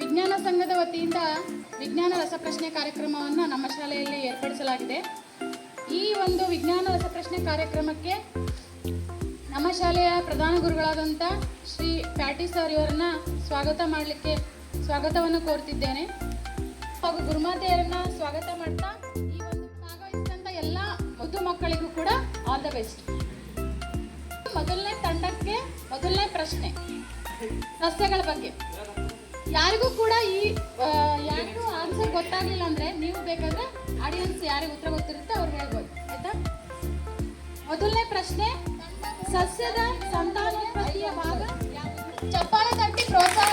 ವಿಜ್ಞಾನ ಸಂಘದ ವತಿಯಿಂದ ವಿಜ್ಞಾನ ರಸಪ್ರಶ್ನೆ ಕಾರ್ಯಕ್ರಮವನ್ನು ನಮ್ಮ ಶಾಲೆಯಲ್ಲಿ ಏರ್ಪಡಿಸಲಾಗಿದೆ. ಈ ಒಂದು ವಿಜ್ಞಾನ ರಸಪ್ರಶ್ನೆ ಕಾರ್ಯಕ್ರಮಕ್ಕೆ ನಮ್ಮ ಶಾಲೆಯ ಪ್ರಧಾನ ಗುರುಗಳಾದಂಥ ಶ್ರೀ ಪ್ಯಾಟಿ ಸರ್ ಇವರನ್ನ ಸ್ವಾಗತ ಮಾಡಲಿಕ್ಕೆ ಸ್ವಾಗತವನ್ನು ಕೋರ್ತಿದ್ದೇನೆ. ಹಾಗೂ ಗುರುಮಾತೆಯರನ್ನ ಸ್ವಾಗತ ಮಾಡ್ತಾ ಈ ಒಂದು ಭಾಗವಹಿಸಿದಂಥ ಎಲ್ಲ ಮುದ್ದು ಮಕ್ಕಳಿಗೂ ಕೂಡ ಆಲ್ ದ ಬೆಸ್ಟ್ ಮೊದಲನೇ ತಂಡಕ್ಕೆ ಮೊದಲನೇ ಪ್ರಶ್ನೆ ಸಸ್ಯಗಳ ಬಗ್ಗೆ. ಯಾರಿಗೂ ಕೂಡ ಈ ಯಾರಿಗೂ ಆನ್ಸರ್ ಗೊತ್ತಾಗ್ಲಿಲ್ಲ ಅಂದ್ರೆ ನೀವು ಬೇಕಾದ್ರೆ ಆಡಿಯನ್ಸ್ ಯಾರಿಗೆ ಉತ್ತರ ಗೊತ್ತಿರುತ್ತೆ ಅವ್ರು ಹೇಳ್ಬೋದು ಆಯ್ತಾ ಮೊದಲನೇ ಪ್ರಶ್ನೆ ಸಸ್ಯದ ಸಂತಾನೋತ್ಪತ್ತಿಯ ಭಾಗ? ಚಪ್ಪಾಳೆ ತಟ್ಟಿ ಪ್ರೋತ್ಸಾಹ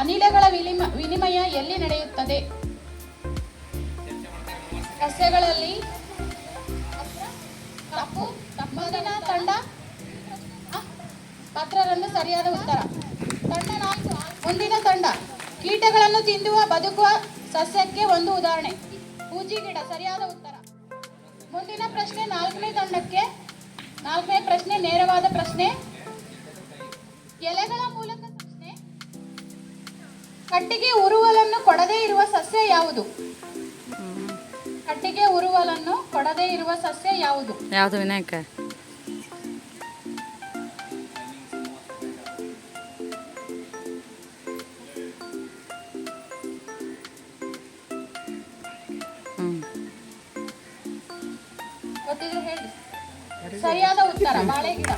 ಅನಿಲಗಳ ವಿನಿಮ ವಿನಿಮಯ ಎಲ್ಲಿ ನಡೆಯುತ್ತದೆ ಸಸ್ಯಗಳಲ್ಲಿ ತಪ್ಪು ತಪ್ಪಿನ ತಂಡ ಪತ್ರರನ್ನು ಸರಿಯಾದ ಉತ್ತರ ಮುಂದಿನ ತಂಡ. ಕೀಟಗಳನ್ನು ತಿಂದುವ, ಬದುಕುವ ಸಸ್ಯಕ್ಕೆ ಒಂದು ಉದಾಹರಣೆ. ಪೂಜಿ ಗಿಡ, ಸರಿಯಾದ ಉತ್ತರ. ಮುಂದಿನ ಪ್ರಶ್ನೆ ನಾಲ್ಕನೇ ತಂಡಕ್ಕೆ. ನಾಲ್ಕನೇ ಪ್ರಶ್ನೆ, ನೇರವಾದ ಪ್ರಶ್ನೆ. ಎಲೆಗಳ ಮೂಲಕ ಪ್ರಶ್ನೆ. ಕಟ್ಟಿಗೆ ಉರುವಲನ್ನು ಕೊಡದೇ ಇರುವ ಸಸ್ಯ ಯಾವುದು? ಕಟ್ಟಿಗೆ ಉರುವಲನ್ನು ಕೊಡದೇ ಇರುವ ಸಸ್ಯ ಯಾವುದು? ಯಾವುದು, ವಿನಾಯಕ? ಗೊತ್ತಿದ್ರೆ ಹೇಳಿ. ಸರಿಯಾದ ಉತ್ತರ ಬಾಳೆ ಗಿಡ.